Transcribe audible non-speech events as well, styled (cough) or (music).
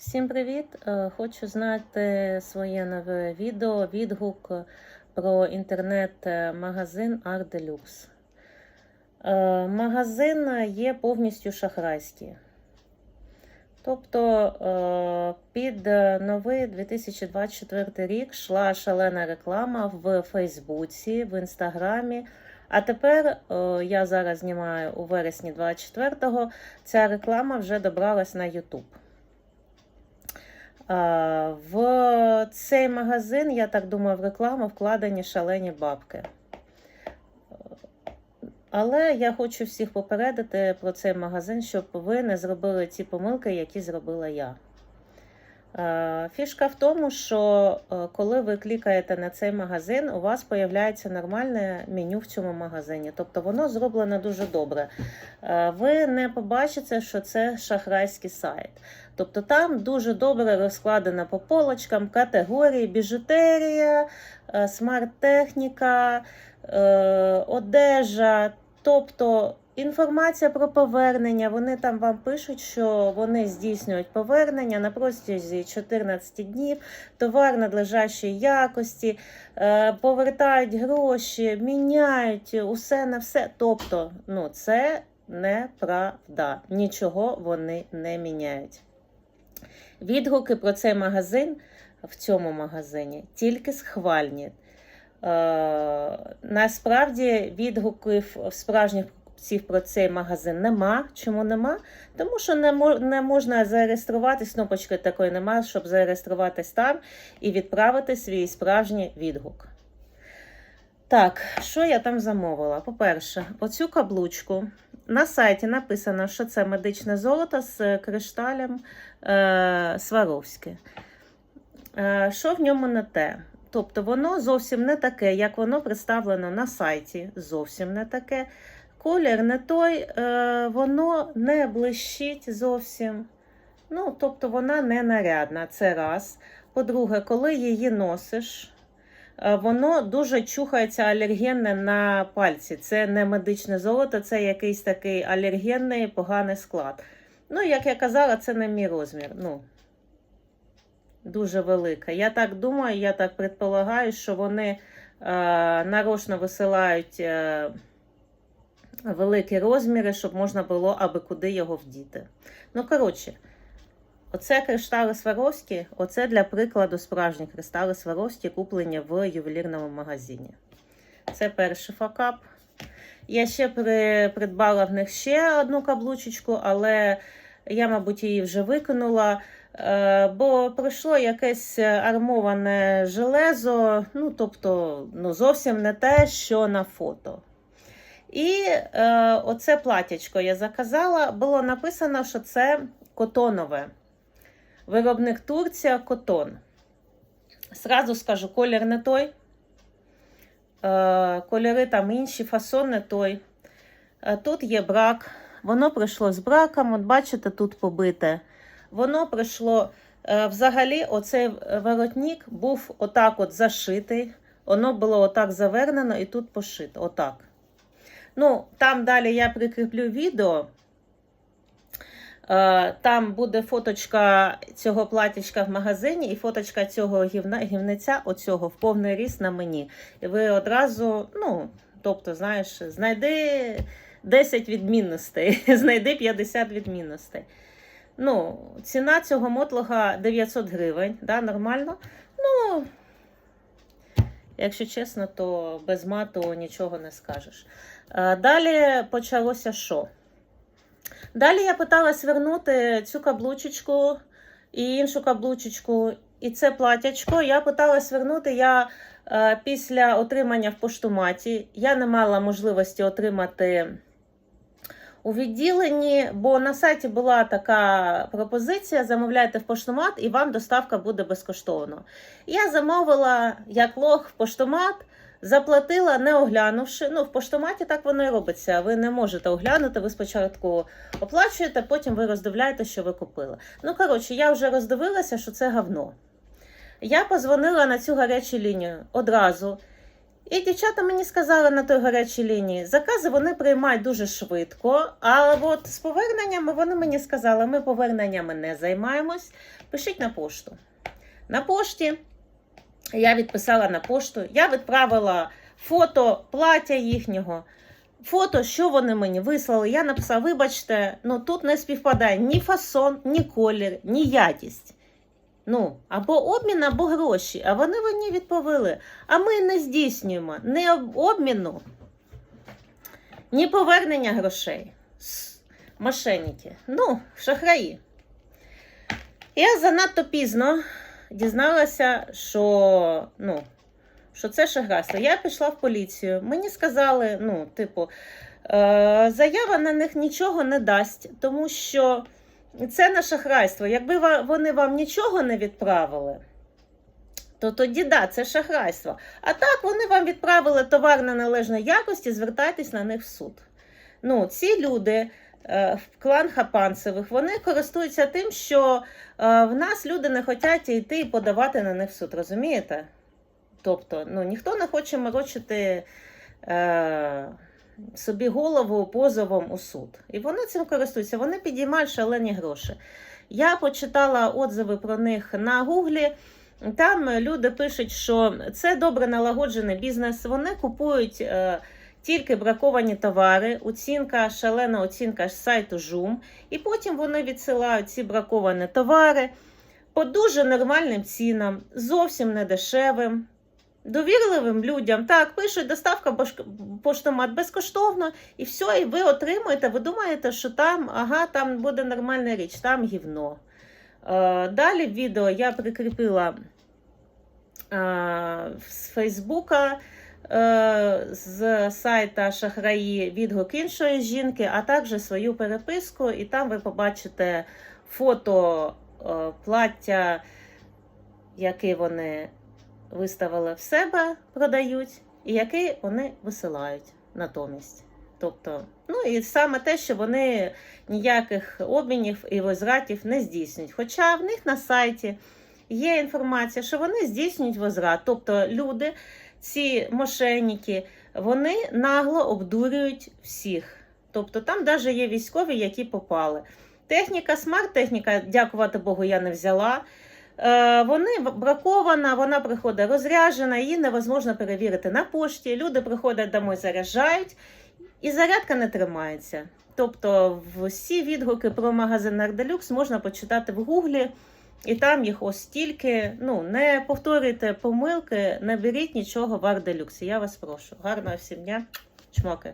Всім привіт! Е, Хочу знати своє нове відео, відгук про інтернет-магазин Art Deluxe. Е, Магазин є повністю шахрайський. Тобто е, під новий 2024 рік йшла шалена реклама в Фейсбуці, в Інстаграмі. А тепер е, я зараз знімаю у вересні 24-го. Ця реклама вже добралась на YouTube. А, В цей магазин, я так думаю, в рекламу вкладені шалені бабки. Але я хочу всіх попередити про цей магазин, щоб ви не зробили ті помилки, які зробила я. А, Фішка в тому, що е, коли ви клікаєте на цей магазин, у вас з'являється нормальне меню в цьому магазині. Тобто воно зроблено дуже добре. Е, Ви не побачите, що це шахрайський сайт. Тобто там дуже добре розкладено по полочкам категорії біжутерія, е, смарт-техніка, е, одежа. Тобто інформація про повернення. Вони там вам пишуть, що вони здійснюють повернення на протязі 14 днів, товар надлежащої якості, е, повертають гроші, міняють усе на все. Тобто, ну це неправда. Нічого вони не міняють. Відгуки про цей магазин в цьому магазині тільки схвальні. Е, насправді відгуків справжніх покупців про цей магазин нема. Чому нема? Тому що не, можна зареєструватись, кнопочки такої немає, щоб зареєструватись там і відправити свій справжній відгук. Так, що я там замовила? По-перше, оцю каблучку. На сайті написано, що це медичне золото з кришталем е, Сваровське. Е, що в ньому не те? Тобто воно зовсім не таке, як воно представлено на сайті. Зовсім не таке. Колір не той, е, воно не блищить зовсім. Ну, тобто вона не нарядна. Це раз. По-друге, коли її носиш, е, воно дуже чухається алергенне на пальці. Це не медичне золото, це якийсь такий алергенний поганий склад. Ну, як я казала, це не мій розмір. Ну, дуже велика. Я так думаю, я так предполагаю, що вони е, нарочно висилають е, великі розміри, щоб можна було аби куди його вдіти. Ну, коротше, оце криштали Сваровські, оце для прикладу справжні кристали Сваровські, куплені в ювелірному магазині. Це перший факап. Я ще при, придбала в них ще одну каблучечку, але я, мабуть, її вже викинула. Е, Бо прийшло якесь армоване железо, ну тобто ну, зовсім не те, що на фото. І е, оце платячко я заказала, було написано, що це котонове. Виробник Турція котон. Сразу скажу, колір не той. Е, кольори там інші, фасон не той. Е, тут є брак. Воно прийшло з браком. От бачите, тут побите. Воно прийшло е, взагалі, оцей воротник був отак от зашитий. Воно було отак завернено і тут пошито. Отак. Ну, там далі я прикріплю відео. Е, Там буде фоточка цього платічка в магазині і фоточка цього гівниця, оцього в повний ріст на мені. І ви одразу, ну, тобто, знаєш, знайди 10 відмінностей, (laughs) знайди 50 відмінностей. Ну, ціна цього мотлога 900 гривень, да, нормально. Ну, якщо чесно, то без мату нічого не скажеш. Е, Далі почалося що? Далі я питалась вернути цю каблучечку і іншу каблучечку, і це платячко. Я питалась вернути я е, після отримання в поштоматі. Я не мала можливості отримати у відділенні, бо на сайті була така пропозиція: замовляйте в поштомат, і вам доставка буде безкоштовно. Я замовила як лох в поштомат. Заплатила, не оглянувши. Ну, в поштоматі так воно і робиться. Ви не можете оглянути, ви спочатку оплачуєте, потім ви роздивляєте, що ви купили. Ну, коротше, я вже роздивилася, що це говно. Я позвонила на цю гарячу лінію одразу. І дівчата мені сказали на той гарячій лінії, закази вони приймають дуже швидко. А от з поверненнями вони мені сказали, ми поверненнями не займаємось. Пишіть на пошту. На пошті я відписала на пошту, я відправила фото плаття їхнього. Фото, що вони мені вислали, я написала: вибачте, ну тут не співпадає ні фасон, ні колір, ні якість. Ну, або обмін, або гроші. А вони мені відповіли: а ми не здійснюємо ні обміну, ні повернення грошей. Мошенники. Ну, шахраї. Я занадто пізно дізналася, що, ну, що це шахрайство. Я пішла в поліцію. Мені сказали, ну, типу, е, заява на них нічого не дасть, тому що це не шахрайство. Якби вони вам нічого не відправили, то тоді да, це шахрайство. А так вони вам відправили товар неналежної якості, звертайтесь на них в суд. Ну, ці люди, е, клан Хапанцевих, вони користуються тим, що е, в нас люди не хочуть йти і подавати на них в суд, розумієте? Тобто, ну, ніхто не хоче морочити е, собі голову позовом у суд. І вони цим користуються, вони підіймають шалені гроші. Я почитала отзиви про них на Гуглі. Там люди пишуть, що це добре налагоджений бізнес. Вони купують е, тільки браковані товари, оцінка, шалена оцінка сайту Жум. І потім вони відсилають ці браковані товари по дуже нормальним цінам, зовсім не дешевим. Довірливим людям так пишуть доставка поштомат безкоштовно, і все, і ви отримуєте. Ви думаєте, що там, ага, там буде нормальна річ, там гівно. Е, далі в відео я прикріпила е, з Фейсбука, е, з сайта Шахраї відгук іншої жінки, а також свою переписку, і там ви побачите фото плаття, яке вони виставили в себе, продають, і який вони висилають натомість. Тобто, ну і саме те, що вони ніяких обмінів і возвратів не здійснюють. Хоча в них на сайті є інформація, що вони здійснюють возврат. Тобто люди, ці мошенники, вони нагло обдурюють всіх. Тобто там навіть є військові, які попали. Техніка, смарт-техніка, дякувати Богу, я не взяла. Е, Вони бракована, вона приходить розряджена, її невозможно перевірити на пошті. Люди приходять домой, заряджають, і зарядка не тримається. Тобто, всі відгуки про магазин Арделюкс можна почитати в гуглі, і там їх ось стільки. Ну, не повторюйте помилки, не беріть нічого в Арделюксі. Я вас прошу. Гарного всім дня, чмоки.